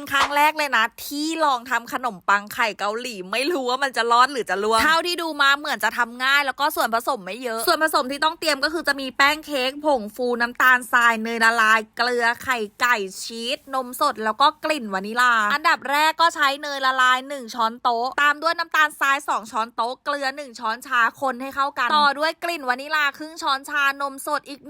เป็นครั้งแรกเลยนะ ที่ลองทำขนมปังไข่เกาหลีไม่รู้ว่ามันจะรอดหรือจะล่วงเท่าที่ดูมาเหมือนจะทำง่ายแล้วก็ส่วนผสมไม่เยอะ ส่วนผสมที่ต้องเตรียมก็คือจะมีแป้งเค้กผงฟูน้ำตาลทรายเนยละลายเกลือไข่ไก่ชีสนมสดแล้วก็กลิ่นวานิลา อันดับแรกก็ใช้เนยละลาย 1 ช้อนโต๊ะ ตามด้วยน้ำตาลทราย 2 ช้อนโต๊ะเกลือ 1 ช้อนชาคนให้เข้ากัน ต่อด้วยกลิ่นวานิลาครึ่งช้อนชานมสดอีก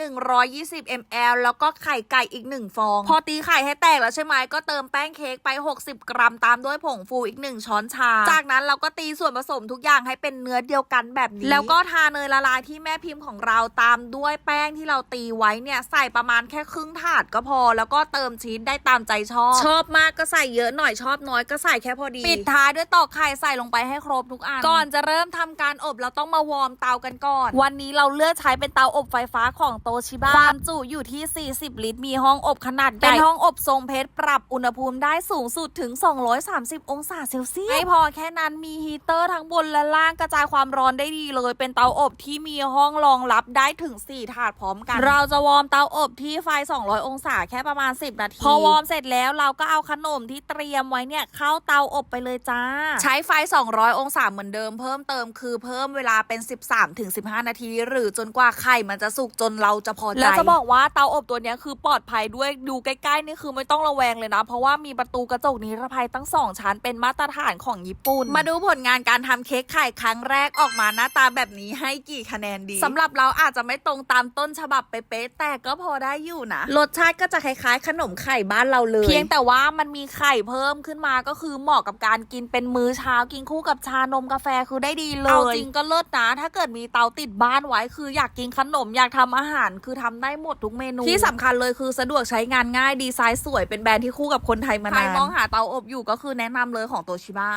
120 ml แล้วก็ไข่ไก่อีก 1 ฟอง พอตีไข่ให้แตกแล้วใช่ไหมก็เติมแป้งเค้กไป 60 กรัมตามด้วยผงฟูอีก 1 ช้อนชา จากนั้นเราก็ตีส่วนผสมทุกอย่างให้เป็นเนื้อเดียวกันแบบนี้ แล้วก็ทาเนยละลายที่แม่พิมพ์ของเราตามด้วยแป้งที่เราตีไว้เนี่ยใส่ประมาณแค่ครึ่งถาดก็พอ แล้วก็เติมชีสได้ตามใจชอบ ชอบมากก็ใส่เยอะหน่อยชอบน้อยก็ใส่แค่พอดี ปิดท้ายด้วยตอกไข่ใส่ลงไปให้ครบทุกอัน ก่อนจะเริ่มทำการอบเราต้องมาวอร์มเตากันก่อน วันนี้เราเลือกใช้เป็นเตาอบไฟฟ้าของโตชิบะความจุอยู่ที่ 40 ลิตร มีห้องอบขนาดใหญ่ เป็นห้องอบทรงเพชรปรับอุณหภูมิได้สูงสุดถึง 230 องศาเซลเซียสไม่พอแค่นั้นมีฮีเตอร์ทั้งบนและล่างกระจายความร้อนได้ดีเลย เป็นเตาอบที่มีห้องรองรับได้ถึง 4 ถาดพร้อมกัน เราจะวอร์มเตาอบที่ไฟ 200 องศาแค่ประมาณ 10 นาที พอวอร์มเสร็จแล้วเราก็เอาขนมที่เตรียมไว้เนี่ยเข้าเตาอบไปเลยจ้า ใช้ไฟ 200 องศาเหมือนเดิมเพิ่มเติมคือเพิ่มเวลาเป็น 13-15 นาที หรือจนกว่าไข่มันจะสุกจนเราจะพอใจแล้วจะบอกว่าเตาอบตัวเนี้ยคือปลอดภัยด้วยดูใกล้ๆนี่คือไม่ต้องระแวงเลยนะ เพราะว่ามีประตูกระจกนิรภัยตั้ง 2 ชั้นเป็นมาตรฐานของญี่ปุ่น มาดูผลงานการทำเค้กไข่ครั้งแรกออกมาหน้าตาแบบนี้ให้กี่คะแนนดีสำหรับเราอาจจะไม่ตรงตามต้นฉบับเป๊ะๆแต่ก็พอได้อยู่นะ รสชาติก็จะคล้ายๆ ขนมไข่บ้านเราเลย เพียงแต่ว่ามันมีไข่เพิ่มขึ้นมาก็คือเหมาะกับการกินเป็นมื้อเช้ากินคู่กับชานมกาแฟคือได้ดีเลยเอาจริงก็เลิศนะ ถ้าเกิดมีเตาติดบ้านไว้คืออยากกินขนมอยากทำอาหารคือทำได้หมดทุกเมนู ที่สำคัญเลยคือสะดวกใช้งานง่ายดีไซน์สวยเป็นแบรนด์ที่คู่กับคนไทยมานานใครมองหาเตาอบอยู่ก็คือแนะนำเลยของโตชิบะ